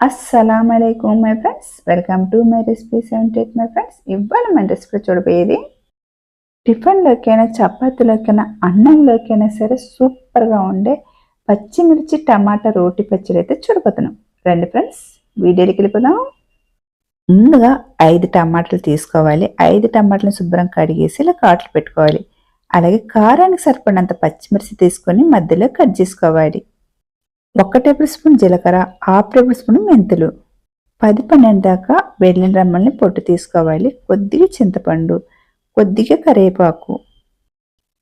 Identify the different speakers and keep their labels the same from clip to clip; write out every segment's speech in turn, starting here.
Speaker 1: అస్సలం అయికం my friends welcome to my recipe seventy take my friends ఇవాళ మన రెసిపీ చూడబోయేది టిఫిన్లోకైనా చపాతీలోకైనా అన్నంలోకైనా సరే సూపర్గా ఉండే పచ్చిమిర్చి టమాటా రోటి పచ్చడి అయితే చూడబోతున్నాం. రండి ఫ్రెండ్స్ వీడియోకి వెళ్ళిపోదాం. ముందుగా ఐదు టమాటాలు తీసుకోవాలి. ఐదు టమాటాలను శుభ్రం కడిగేసి ఇలా కాట్లు పెట్టుకోవాలి. అలాగే కారానికి సరిపడినంత పచ్చిమిర్చి తీసుకొని మధ్యలో కట్ చేసుకోవాలి. ఒక టేబుల్ స్పూన్ జీలకర్ర హాఫ్ టేబుల్ స్పూన్ మెంతులు. పది పన్నెండు దాకా వెల్లిన రమ్మల్ని పొట్టు తీసుకోవాలి. కొద్దిగా చింతపండు కొద్దిగా కరివేపాకు.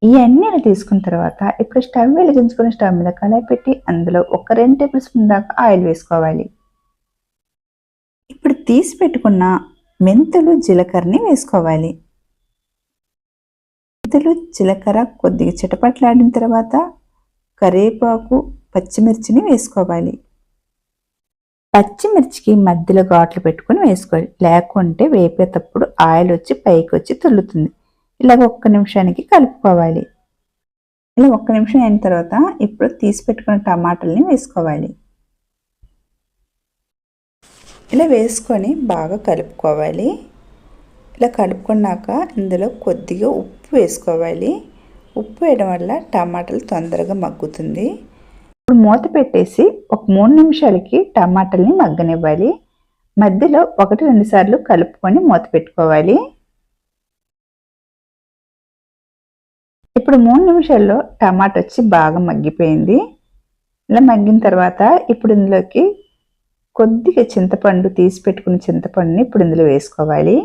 Speaker 1: ఇవన్నీ తీసుకున్న తర్వాత ఇప్పుడు స్టవ్ వెలిగించుకున్న స్టవ్ మీద కళాయి పెట్టి అందులో ఒక రెండు టేబుల్ స్పూన్ దాకా ఆయిల్ వేసుకోవాలి. ఇప్పుడు తీసి పెట్టుకున్న మెంతులు జీలకర్రని వేసుకోవాలి. మెంతులు జీలకర్ర కొద్దిగా చిటపట్లాడిన తర్వాత కరివేపాకు పచ్చిమిర్చిని వేసుకోవాలి. పచ్చిమిర్చికి మధ్యలో ఘాట్లు పెట్టుకుని వేసుకోవాలి. లేకుంటే వేపేటప్పుడు ఆయిల్ వచ్చి పైకి వచ్చి తుల్లుతుంది. ఇలాగ ఒక్క నిమిషానికి కలుపుకోవాలి. ఇలా ఒక్క నిమిషం అయిన తర్వాత ఇప్పుడు తీసి పెట్టుకున్న టమాటాలని వేసుకోవాలి. ఇలా వేసుకొని బాగా కలుపుకోవాలి. ఇలా కలుపుకున్నాక ఇందులో కొద్దిగా ఉప్పు వేసుకోవాలి. ఉప్పు వేయడం వల్ల టమాటాలు తొందరగా మగ్గుతుంది. మూత పెట్టేసి ఒక మూడు నిమిషాలకి టమాటాలని మగ్గనివ్వాలి. మధ్యలో ఒకటి రెండు సార్లు కలుపుకొని మూత పెట్టుకోవాలి. ఇప్పుడు మూడు నిమిషాల్లో టమాటా వచ్చి బాగా మగ్గిపోయింది. ఇలా మగ్గిన తర్వాత ఇప్పుడు ఇందులోకి కొద్దిగా చింతపండు తీసి పెట్టుకున్న చింతపండుని ఇప్పుడు ఇందులో వేసుకోవాలి.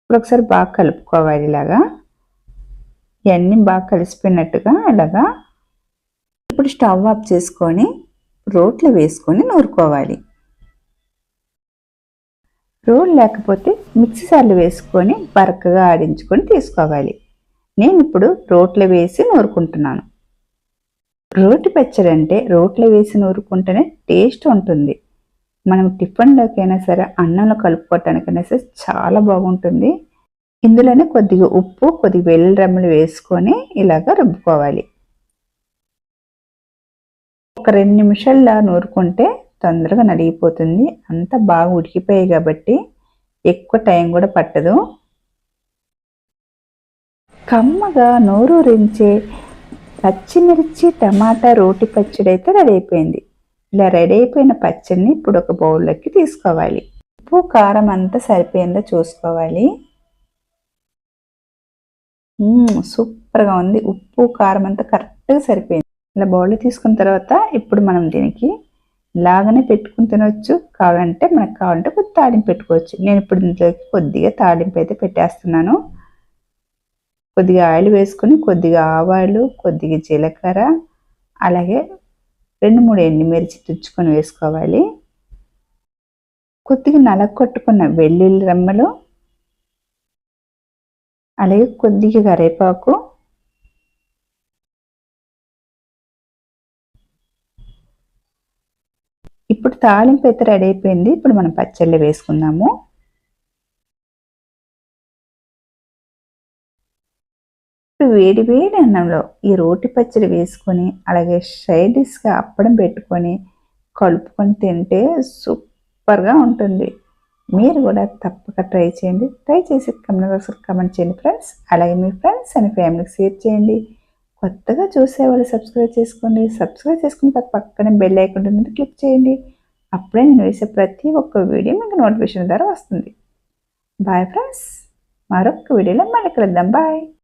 Speaker 1: ఇప్పుడు ఒకసారి బాగా కలుపుకోవాలి ఇలాగా. ఇవన్నీ బాగా కలిసిపోయినట్టుగా ఇలాగా ఇప్పుడు స్టవ్ ఆఫ్ చేసుకొని రోట్లు వేసుకొని నూరుకోవాలి. రోల్ లేకపోతే మిక్సీ సార్లు వేసుకొని బరకగా ఆడించుకొని తీసుకోవాలి. నేను ఇప్పుడు రోట్లో వేసి నూరుకుంటున్నాను. రోటి పచ్చడి అంటే రోట్లో వేసి నూరుకుంటేనే టేస్ట్ ఉంటుంది. మనం టిఫిన్లోకైనా సరే అన్నంలో కలుపుకోవటానికైనా సరే చాలా బాగుంటుంది. ఇందులోనే కొద్దిగా ఉప్పు కొద్దిగా వెల్లుల్లి రమ్మలు వేసుకొని ఇలాగ రుబ్బుకోవాలి. ఒక రెండు నిమిషాల్లో నూరుకుంటే తొందరగా నడిగిపోతుంది అంతా బాగా ఉడికిపోయాయి కాబట్టి ఎక్కువ టైం కూడా పట్టదు. కమ్మగా నోరూరించే పచ్చిమిర్చి టమాటా రోటి పచ్చడి అయితే రెడీ అయిపోయింది. ఇలా రెడీ అయిపోయిన పచ్చడిని ఇప్పుడు ఒక బౌల్లోకి తీసుకోవాలి. ఉప్పు కారం అంతా సరిపోయిందో చూసుకోవాలి. సూపర్గా ఉంది. ఉప్పు కారం అంతా కరెక్ట్గా సరిపోయింది. ఇలా బౌల్లో తీసుకున్న తర్వాత ఇప్పుడు మనం దీనికి ఇలాగనే పెట్టుకుని తినవచ్చు కావాలంటే మనకు కావాలంటే కొద్ది తాలింపు పెట్టుకోవచ్చు. నేను ఇప్పుడు ఇంట్లోకి కొద్దిగా తాలింపు అయితే పెట్టేస్తున్నాను. కొద్దిగా ఆయిల్ వేసుకొని కొద్దిగా ఆవాలు కొద్దిగా జీలకర్ర అలాగే రెండు మూడు ఎండుమిర్చి తుచ్చుకొని వేసుకోవాలి. కొద్దిగా నలగొట్టుకున్న వెల్లుల్లి రెమ్మలు అలాగే కొద్దిగా కరేపాకు ఇప్పుడు తాలింపు అయితే రెడీ అయిపోయింది. ఇప్పుడు మనం పచ్చళ్ళు వేసుకుందాము. ఇప్పుడు వేడి వేడి అన్నంలో ఈ రోటి పచ్చడి వేసుకొని అలాగే షైడిష్గా అప్పడం పెట్టుకొని కలుపుకొని తింటే సూపర్గా ఉంటుంది. మీరు కూడా తప్పక ట్రై చేయండి. ట్రై చేసి కమెంట్ బాక్స్లో కమెంట్ చేయండి ఫ్రెండ్స్ అలాగే మీ ఫ్రెండ్స్ అండ్ ఫ్యామిలీకి షేర్ చేయండి. కొత్తగా చూసేవాళ్ళు సబ్స్క్రైబ్ చేసుకోండి. సబ్స్క్రైబ్ చేసుకుని పక్కనే బెల్ ఐకాన్ ఉంటుంది క్లిక్ చేయండి. అప్పుడే నేను వేసే ప్రతి ఒక్క వీడియో మీకు నోటిఫికేషన్ ద్వారా వస్తుంది. బాయ్ ఫ్రెండ్స్ మరొక వీడియోలో మళ్ళీ కలుద్దాం. బాయ్